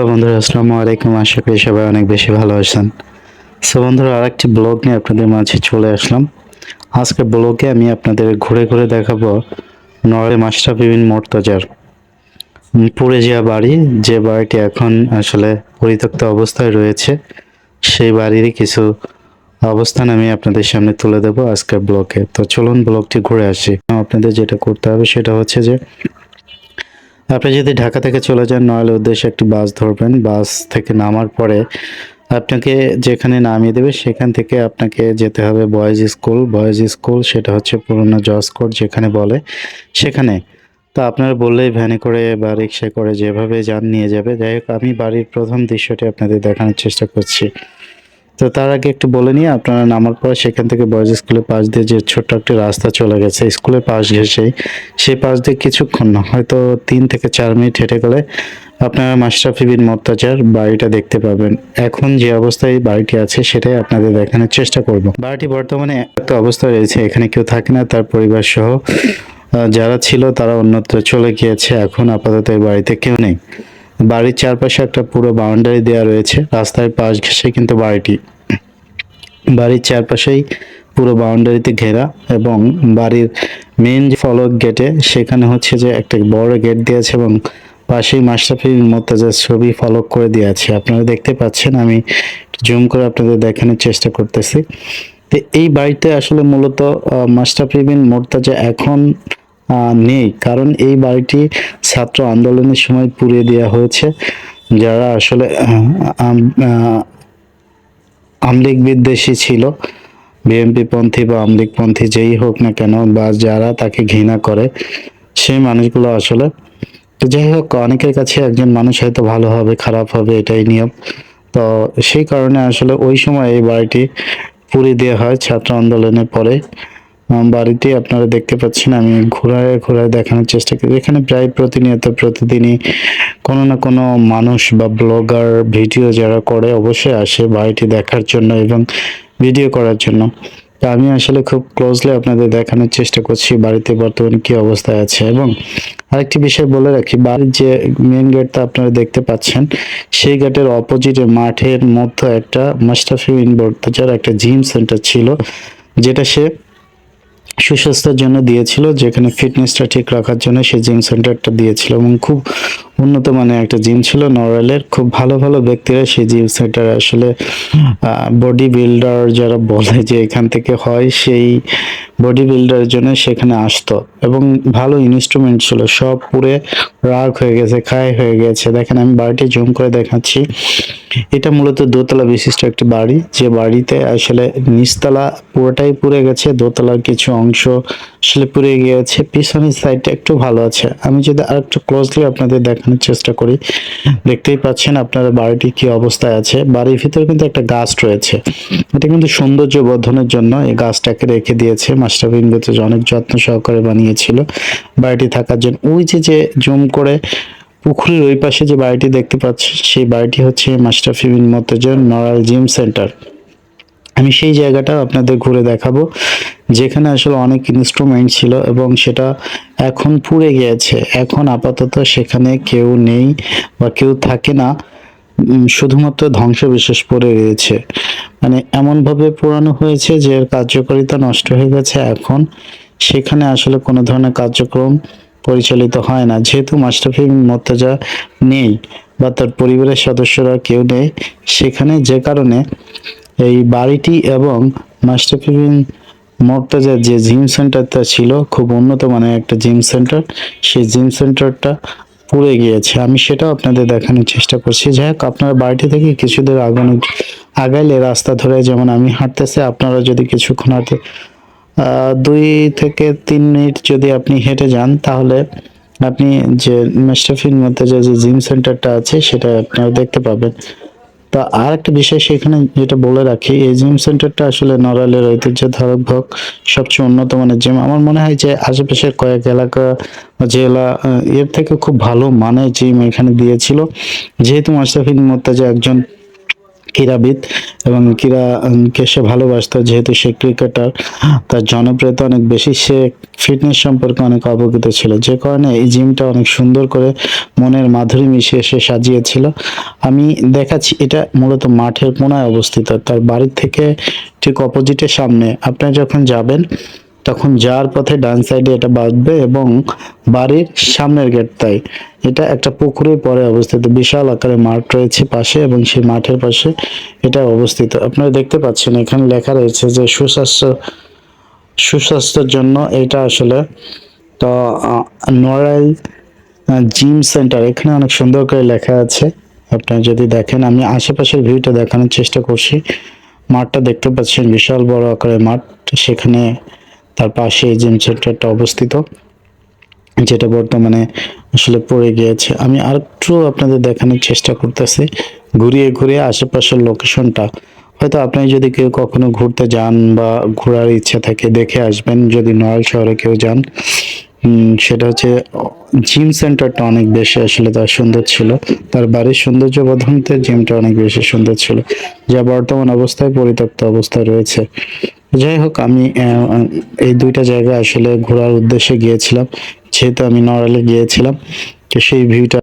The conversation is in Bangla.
তো বন্ধুরা, আসসালামু আলাইকুম। আশা করি সবাই অনেক বেশি ভালো আছেন। সো বন্ধুরা, আরেকটি ব্লগ নিয়ে আপনাদের মাঝে চলে আসলাম। আজকে ব্লগে আমি আপনাদের ঘুরে ঘুরে দেখাবো নরে মাস্টার বিবিন মোর্তজার। পুড়ে যাওয়া বাড়ি, যে বাড়িটি এখন আসলে পরিত্যক্ত অবস্থায় রয়েছে, সেই বাড়িরই কিছু অবস্থান আমি আপনাদের সামনে তুলে দেবো আজকের ব্লগে। তো চলুন ব্লগটি ঘুরে আসি। আপনাদের যেটা করতে হবে সেটা হচ্ছে যে আপনি যদি ঢাকা থেকে চলে যান নয়ালের উদ্দেশ্যে একটি বাস ধরবেন। বাস থেকে নামার পরে আপনাকে যেখানে নামিয়ে দেবে, সেখান থেকে আপনাকে যেতে হবে বয়েজ স্কুল। বয়েজ স্কুল সেটা হচ্ছে পুরোনো জজ কোর্ট যেখানে বলে। সেখানে তো আপনারা বললেই ভ্যানে করে বা রিক্সায় করে যেভাবে যান নিয়ে যাবে। যাই হোক, আমি বাড়ির প্রথম দৃশ্যটি আপনাদের দেখানোর চেষ্টা করছি। তো তার আগে একটু বলে নিয়ে আপনারা নামার পর সেখান থেকে বয়েজ স্কুলের পাশ দিয়ে যে ছোট্ট একটি রাস্তা চলে গেছে স্কুলের পাশ ঘেসেই সেই পাশ দিয়ে কিছুক্ষণ হয়তো তিন থেকে চার মিনিট হেঁটে গেলে আপনারা মাশরাফি বিন মোর্তাজার বাড়িটা দেখতে পাবেন। এখন যে অবস্থায় বাড়িটি আছে সেটাই আপনাদের দেখানোর চেষ্টা করব। বাড়িটি বর্তমানে একটা অবস্থা রয়েছে, এখানে কেউ থাকে না, তার পরিবার সহ যারা ছিল তারা অন্যত্র চলে গিয়েছে, এখন আপাতত এই বাড়িতে কেউ নেই। বাড়ির চারপাশে একটা পুরো বাউন্ডারি দেওয়া রয়েছে। রাস্তার পাশ ঘেসে কিন্তু বাড়িটি। বাড়ির চারপাশেই পুরো বাউন্ডারিতে ঘেরা এবং বাড়ির মেন যে ফলক গেটে সেখানে হচ্ছে যে একটা বড় গেট দিয়েছে এবং পাশেই মাশরাফি মোর্তাজার ছবি ফলক করে দিয়ে আছে। আপনারা দেখতে পাচ্ছেন, আমি জুম করে আপনাদের দেখানোর চেষ্টা করতেছি। তো এই বাড়িতে আসলে মূলত বিন মোর্তাজা এখন নেই। কারণ এই বাড়িটি ছাত্র আন্দোলনের সময় পুড়িয়ে দেওয়া হয়েছে। যারা আসলে আমলিক বিদ্বেষী ছিল বিএনপি পন্থী বা আমলিক পন্থী যেই হোক না কেন, বা যারা তাকে ঘৃণা করে, সেই মানুষগুলো আসলে, তো যাই হোক, অনেকের কাছে একজন মানুষ হয়তো ভালো হবে, খারাপ হবে, এটাই নিয়ম। তো সেই কারণে আসলে ওই সময় এই বাড়িটি পুড়িয়ে দেওয়া হয় ছাত্র আন্দোলনের পরে। বাড়িটি আপনারা দেখতে পাচ্ছেন, আমি ঘোরায় ঘোরায় দেখানোর চেষ্টা করি। এখানে প্রায় প্রতিনিয়ত, প্রতিদিনই কোনো না কোনো মানুষ বা ব্লগার, ভিডিও যারা করে, অবশ্যই আসে বাড়িটি দেখার জন্য এবং ভিডিও করার জন্য। আমি আসলে খুব ক্লোজলি আপনাদের দেখানোর চেষ্টা করছি, বাড়িতে বর্তমানে কি অবস্থায় আছে। এবং আরেকটি বিষয় বলে রাখি, বাড়ির যে মেন গেটটা আপনারা দেখতে পাচ্ছেন, সেই গেটের অপোজিটে মাঠের মধ্যে একটা মাস্টাফি যার একটা জিম সেন্টার ছিল, যেটা সে সুস্বাস্থ্যের জন্য দিয়েছিল যেখানে ফিটনেসটা ঠিক রাখার জন্য সে জিম সেন্টারটা দিয়েছিল এবং খুব উন্নত মানের একটা জিম ছিল নরালের খুব ভালো ভালো ব্যক্তিরা সেই জিম সেন্টারে আসলে বডি বিল্ডার যারা বলে যে এখান থেকে হয়, সেই বডি বিল্ডারের জন্য সেখানে আসতো। এবং ভালো ইনস্ট্রুমেন্ট ছিল, সব পুরে রাগ হয়ে গেছে, খায় হয়ে গেছে। দেখেন, আমি বাড়িটি জুম করে দেখাচ্ছি। এটা মূলত দোতলা বিশিষ্ট একটি বাড়ি, যে বাড়িতে আসলে নিচতলা পুরোটাই পুড়ে গেছে, দোতলার কিছু অংশ আসলে পুড়ে গিয়েছে, পিছনের সাইডটা একটু ভালো আছে। আমি যদি আর একটু ক্লোজলি আপনাদের দেখানোর চেষ্টা করি। দেখতেই পাচ্ছেন আপনারা বাড়িটি কি অবস্থায় আছে। বাড়ির ভিতরে কিন্তু একটা গাছ রয়েছে। এটা কিন্তু সৌন্দর্য বর্ধনের জন্য এই গাছটাকে রেখে দিয়েছে। মাস্টার মাস্টারবিন অনেক যত্ন সহকারে বানিয়েছিল বাড়িটি থাকার জন্য। ওই যে যে জুম করে পুকুরের ওই পাশে যে বাড়িটি দেখতে পাচ্ছি সেই বাড়িটি হচ্ছে মাস্টারফি বিন মর্তজার নরাল জিম সেন্টার। আমি সেই জায়গাটা আপনাদের ঘুরে দেখাবো। যেখানে আসলে অনেক ইনস্ট্রুমেন্ট ছিল এবং সেটা এখন পুড়ে গিয়েছে। এখন আপাতত সেখানে কেউ নেই বা কেউ থাকে না শুধুমাত্র ধ্বংসবিশেষ পড়ে রয়েছে। মানে এমনভাবে পোড়ানো হয়েছে যে কার্যকারিতা নষ্ট হয়ে গেছে এখন। সেখানে আসলে কোনো ধরনের কার্যক্রম পরিচালিত হয় না। যেহেতু মাস্টারফি মোর্তাজা নেই বা তার পরিবারের সদস্যরা কেউ নেই, সেখানে যে কারণে এই বাড়িটি এবং মাস্টারফি মোর্তাজার যে জিম সেন্টারটা ছিল, খুব উন্নত মানের একটা জিম সেন্টার, সেই জিম সেন্টারটা পুড়ে গিয়েছে। আমি সেটাও আপনাদের দেখানোর চেষ্টা করছি। যাই হোক, আপনার বাড়িটি থেকে কিছু দূর আগানো, আগাইলে রাস্তা ধরে যেমন আমি হাঁটতেছি, আপনারা যদি কিছুক্ষণ হাঁটে দুই থেকে তিন মিনিট যদি আপনি হেঁটে যান, তাহলে আপনি যে মেস্টাফির মধ্যে যে জিম সেন্টারটা আছে, সেটা আপনারা দেখতে পাবেন। তা আর একটা বিষয় সেখানে যেটা বলে রাখি, এই জিম সেন্টারটা আসলে নড়ালের ঐতিহ্য ধারক ভোগ সবচেয়ে উন্নত মানের জিম আমার মনে হয় যে আশেপাশের কয়েক এলাকা জেলা এর থেকে খুব ভালো মানের জিম এখানে দিয়েছিল। যেহেতু মাস্তাফিন মোত্তাজা একজন ক্রীড়াবিদ এবং ক্রীড়াকে সে ভালোবাসতো, যেহেতু সে ক্রিকেটার, তার জনপ্রিয়তা অনেক বেশি, সে ফিটনেস সম্পর্কে অনেক অবগত ছিল। যে কারণে এই জিমটা অনেক সুন্দর করে মনের মাধুরী মিশিয়ে সে সাজিয়েছিল। আমি দেখাচ্ছি, এটা মূলত মাঠের কোনায় অবস্থিত। তার বাড়ির থেকে ঠিক অপোজিটের সামনে। আপনি যখন যাবেন তখন যাওয়ার পথে ডান সাইডে এটা বাঁধবে এবং বাড়ির সামনের গেট তাই এটা একটা পুকুরের পরে অবস্থিত, বিশাল আকারে মাঠ রয়েছে পাশে এবং সেই মাঠের পাশে এটা অবস্থিত। আপনারা দেখতে পাচ্ছেন, এখানে লেখা রয়েছে যে সুস্বাস্থ্য, সুস্বাস্থ্যের জন্য এটা আসলে, তো নড়াইল জিম সেন্টার, এখানে অনেক সুন্দর করে লেখা আছে। আপনারা যদি দেখেন, আমি আশেপাশের ভিউটা দেখানোর চেষ্টা করছি। মাঠটা দেখতে পাচ্ছেন, বিশাল বড় আকারের মাঠ, সেখানে তার পাশে এই জিম সেন্টারটা অবস্থিত, যেটা বর্তমানে আসলে পড়ে গিয়েছে। আমি আরেকটু আপনাদের দেখানোর চেষ্টা করতেছি। ঘুরিয়ে ঘুরিয়ে আশেপাশের লোকেশনটা হয়তো আপনি যদি কেউ কখনো ঘুরতে যান বা ঘোরার ইচ্ছা থাকে, দেখে আসবেন। যদি নয়াল শহরে কেউ যান সেটা হচ্ছে জিম সেন্টারটা অনেক বেশি আসলে তার সুন্দর ছিল। তার বাড়ির সৌন্দর্য বর্ধনতে জিমটা অনেক বেশি সুন্দর ছিল। যা বর্তমান অবস্থায় পরিত্যক্ত অবস্থায় রয়েছে। যাই হোক, আমি এই দুইটা জায়গায় আসলে ঘোরার উদ্দেশ্যে গিয়েছিলাম। যেহেতু আমি নড়ালে গিয়েছিলাম, তো সেই ভিউটা